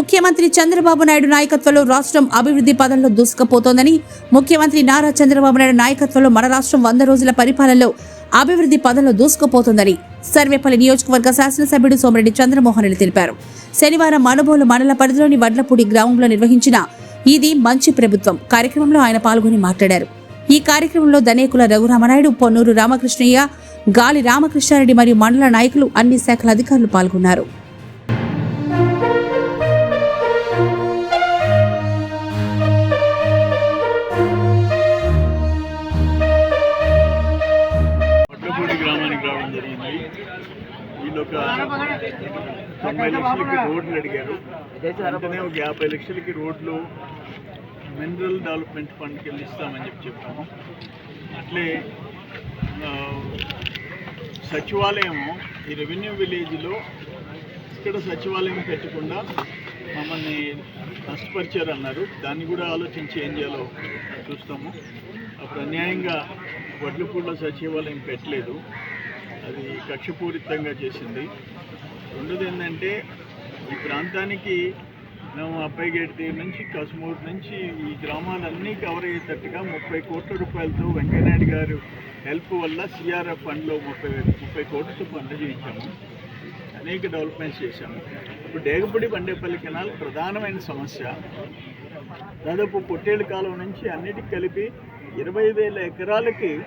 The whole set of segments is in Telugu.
ముఖ్యమంత్రి చంద్రబాబు నాయుడు నాయకత్వంలో రాష్ట్రం అభివృద్ధి పదంలో దూసుకుపోతోందని ముఖ్యమంత్రి నారా చంద్రబాబు నాయుడు నాయకత్వంలో మన రాష్ట్రం వంద రోజుల పరిపాలనలో అభివృద్ధి పదంలో దూసుకుపోతుందని సర్వేపల్లి నియోజకవర్గ శాసనసభ్యుడు సోమిరెడ్డి చంద్రమోహన్ రెడ్డి తెలిపారు. శనివారం మనుబోలు మండల పరిధిలోని వడ్లపూడి గ్రామంలో నిర్వహించిన ఇది మంచి ప్రభుత్వం కార్యక్రమంలో ఆయన పాల్గొని మాట్లాడారు. ఈ కార్యక్రమంలో దనేకుల రఘురామనాయుడు పొన్నూరు రామకృష్ణయ్య గాలి రామకృష్ణారెడ్డి మరియు మండల నాయకులు అన్ని శాఖల అధికారులు పాల్గొన్నారు. వీళ్ళు ఒక తొంభై లక్షలకి రోడ్లు అడిగారు. వెంటనే ఒక యాభై లక్షలకి రోడ్లు మినరల్ డెవలప్మెంట్ ఫండ్కి వెళ్ళి ఇస్తామని చెప్పి చెప్పాము. అట్లే సచివాలయము ఈ రెవెన్యూ విలేజ్లో ఇక్కడ సచివాలయం పెట్టకుండా మమ్మల్ని నష్టపరిచారు అన్నారు దాన్ని కూడా ఆలోచించి ఏం చేయాలో చూస్తాము. అప్పుడు అన్యాయంగా వడ్లపూడిలో సచివాలయం పెట్టలేదు. అది కక్షపూరితంగా చేసింది. రెండోది ఏంటంటే ఈ ప్రాంతానికి మేము అబ్బాయి గేట్ దగ్గర నుంచి కసుమూరు నుంచి ఈ గ్రామాలన్నీ కవర్ అయ్యేటట్టుగా ముప్పై కోట్ల రూపాయలతో వెంకయ్యనాయుడు గారు హెల్ప్ వల్ల సిఆర్ఎఫ్ ఫండ్లో ముప్పై ముప్పై కోట్లతో ఫండ్ చేయించాము. అనేక డెవలప్మెంట్స్ చేశాము. ఇప్పుడు డేగపూడి బండేపల్లి కెనాల్ ప్రధానమైన సమస్య. దాదాపు పొట్టేళ్ళ కాలం నుంచి అన్నిటికి కలిపి ఇరవై వేల ఎకరాలకి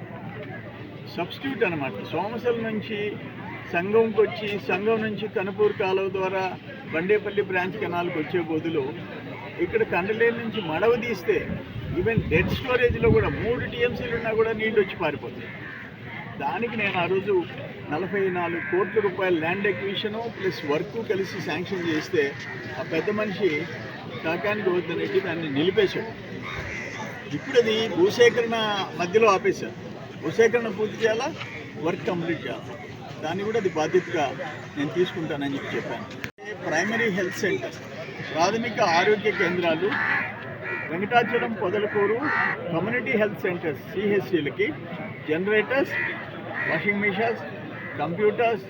సబ్స్టిట్యూట్ అనమాట సోమశల నుంచి సంఘంకి వచ్చి సంఘం నుంచి కనుపూర్ కాలువ ద్వారా బండేపల్లి బ్రాంచ్ కెనాల్కి వచ్చే బదులు ఇక్కడ కండలేరు నుంచి మడవ తీస్తే ఈవెన్ డెడ్ స్టోరేజ్లో కూడా మూడు టీఎంసీలు ఉన్నా కూడా నీళ్ళు వచ్చి పారిపోతాయి. దానికి నేను ఆ రోజు నలభై నాలుగు కోట్ల రూపాయల ల్యాండ్ ఎక్విషను ప్లస్ వర్క్ కలిసి శాంక్షన్ చేస్తే ఆ పెద్ద మనిషి కాకాని గోవర్ధన్ రెడ్డి దాన్ని నిలిపేశాడు. ఇప్పుడు అది భూసేకరణ మధ్యలో ఆపేశారు. భూసేకరణ పూర్తి చేయాలా? వర్క్ కంప్లీట్ చేయాలా? దాన్ని కూడా అది బాధ్యతగా నేను తీసుకుంటానని చెప్పి చెప్పాను. ప్రైమరీ హెల్త్ సెంటర్ ప్రాథమిక ఆరోగ్య కేంద్రాలు Venkatachalam Podalakur community health centres సిహెచ్సిలకి generators washing machines computers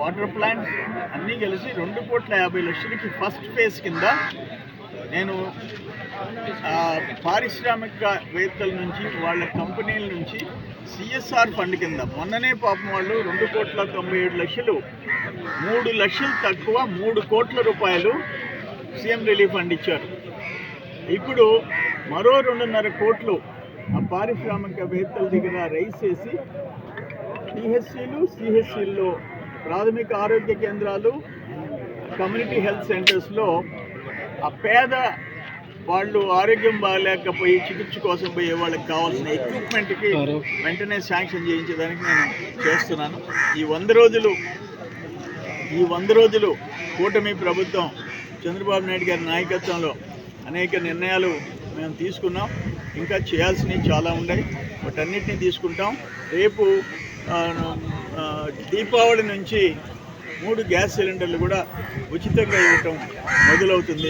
water plants అన్నీ కలిసి రెండు కోట్ల యాభై లక్షలకి ఫస్ట్ ఫేజ్ కింద నేను పారిశ్రామికవేత్తల నుంచి వాళ్ళ కంపెనీల నుంచి సిఎస్ఆర్ ఫండ్ కింద. మొన్ననే పాపం వాళ్ళు రెండు కోట్ల తొంభై ఏడు లక్షలు మూడు లక్షలు తక్కువ మూడు కోట్ల రూపాయలు సీఎం రిలీఫ్ ఫండ్ ఇచ్చారు. ఇప్పుడు మరో రెండున్నర కోట్లు ఆ పారిశ్రామికవేత్తల దగ్గర రైస్ చేసి టీహెచ్సీలు సిహెచ్సీల్లో ప్రాథమిక ఆరోగ్య కేంద్రాలు కమ్యూనిటీ హెల్త్ సెంటర్స్లో ఆ పేద వాళ్ళు ఆరోగ్యం బాగాలేకపోయి చికిత్స కోసం పోయే వాళ్ళకి కావాల్సిన ఎక్విప్మెంట్కి వెంటనే శాంక్షన్ చేయించడానికి నేను చేస్తున్నాను. ఈ వంద రోజులు ఈ వంద రోజులు కూటమి ప్రభుత్వం చంద్రబాబు నాయుడు గారి నాయకత్వంలో అనేక నిర్ణయాలు మేము తీసుకున్నాం. ఇంకా చేయాల్సినవి చాలా ఉన్నాయి. వాటన్నిటిని తీసుకుంటాం. రేపు దీపావళి నుంచి మూడు గ్యాస్ సిలిండర్లు కూడా ఉచితంగా ఇవ్వటం మొదలవుతుంది.